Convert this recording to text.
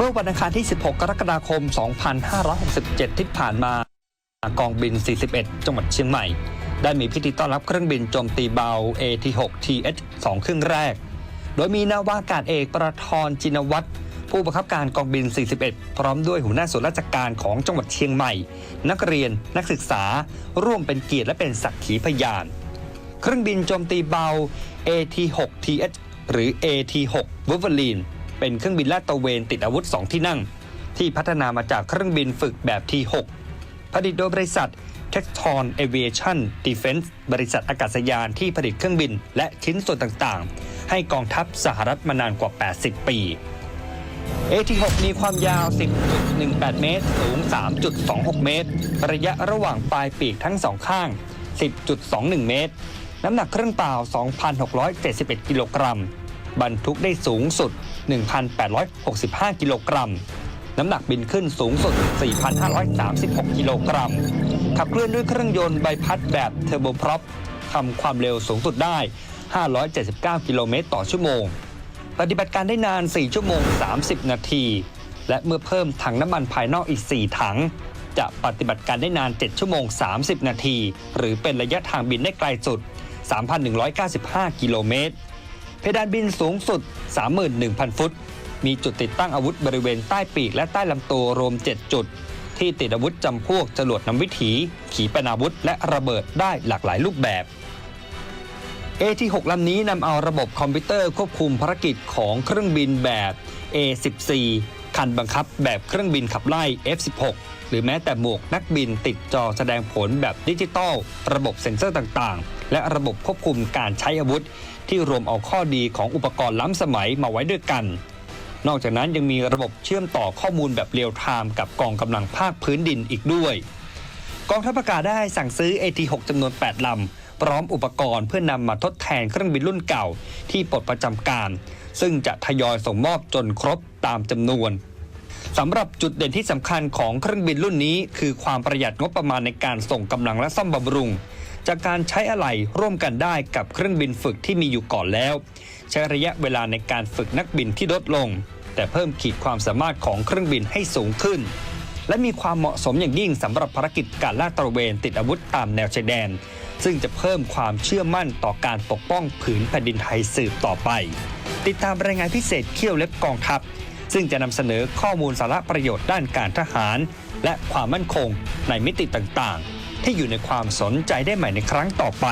เมื่อวันอังคารที่ 16 กรกฎาคม 2567 ที่ผ่านมากองบิน 41 จังหวัดเชียงใหม่ ได้มีพิธีต้อนรับเครื่องบินโจมตีเบา AT6 TH 2 เครื่องแรก โดยมีนาวากาศเอกประทรจินวัตรผู้บังคับการกองบิน 41 พร้อมด้วยหัวหน้าส่วนราชการของจังหวัดเชียงใหม่ นักเรียนนักศึกษา ร่วมเป็นเกียรติและเป็นสักขีพยาน เครื่องบินโจมตีเบา AT6 TH หรือ AT6 Wolverine เป็นเครื่องบินลาดตระเวนติดอาวุธ 2 ที่นั่ง ที่พัฒนามาจากเครื่องบินฝึกแบบ T6 ผลิตโดยบริษัท t e x t o n Aviation Defense บริษัทอากาศยานที่ผลิตเครื่องบิน และชิ้นส่วนต่างๆ ให้กองทัพสหรัฐมานานกว่า 80 ปี AT6 มีความยาว 10.18 เมตร สูง 3.26 เมตร ระยะระหว่างปลายปีกทั้งสองข้าง 10.21 เมตร น้ำหนักเครื่องเปล่า 2,671 กิโลกรัม บรรทุกได้สูงสุด 1,865 กิโลกรัม น้ำหนักบินขึ้นสูงสุด 4,536 กิโลกรัม ขับเคลื่อนด้วยเครื่องยนต์ใบพัดแบบเทอร์โบพร็อปทำความเร็วสูงสุดได้ 579 กิโลเมตรต่อชั่วโมง ปฏิบัติการได้นาน 4 ชั่วโมง 30 นาที และเมื่อเพิ่มถังน้ำมันภายนอกอีก 4 ถังจะปฏิบัติการได้นาน 7 ชั่วโมง 30 นาที หรือเป็นระยะทางบินได้ไกลสุด 3,195 กิโลเมตร เพดานบินสูงสุด 31,000 ฟุต มีจุดติดตั้งอาวุธบริเวณใต้ปีกและใต้ลำตัวรวม 7 จุด ที่ติดอาวุธจำพวกจรวดนำวิถี ขีปนาวุธ และระเบิดได้หลากหลายรูปแบบ A-6 ลำนี้นำเอาระบบคอมพิวเตอร์ควบคุมภารกิจของเครื่องบินแบบ A14 คันบังคับแบบเครื่องบินขับไล่ F16 หรือแม้แต่หมวกนักบินติดจอแสดงผลแบบดิจิตอลระบบเซ็นเซอร์ต่างๆ และระบบควบคุมการใช้อาวุธ ที่รวมเอาข้อดีของอุปกรณ์ล้ำสมัยมาไว้ด้วยกัน นอกจากนั้นยังมีระบบเชื่อมต่อข้อมูลแบบเรียลไทม์กับกองกำลังภาคพื้นดินอีกด้วย กองทัพอากาศได้สั่งซื้อ AT6 จำนวน 8 ลำ พร้อมอุปกรณ์เพื่อนำมาทดแทนเครื่องบินรุ่นเก่า ที่ปลดประจำการ ซึ่งจะทยอยส่งมอบจนครบตามจำนวนสำหรับจุดเด่นที่สำคัญของเครื่องบินรุ่นนี้ คือความประหยัดงบประมาณในการส่งกำลังและซ่อมบำรุง จากการใช้อะไหล่ร่วมกันได้กับเครื่องบินฝึกที่มีอยู่ก่อนแล้ว ใช้ระยะเวลาในการฝึกนักบินที่ลดลง แต่เพิ่มขีดความสามารถของเครื่องบินให้สูงขึ้น และมีความเหมาะสมอย่างยิ่งสำหรับภารกิจการลาดตระเวนติดอาวุธตามแนวชายแดน ซึ่งจะเพิ่มความเชื่อมั่นต่อการปกป้องผืนแผ่นดินไทยสืบต่อไป ติดตามรายงานพิเศษเขี้ยวเล็บกองทัพซึ่งจะนำเสนอข้อมูลสาระประโยชน์ด้านการทหาร และความมั่นคงในมิติต่างๆ ที่อยู่ในความสนใจได้ใหม่ในครั้งต่อไป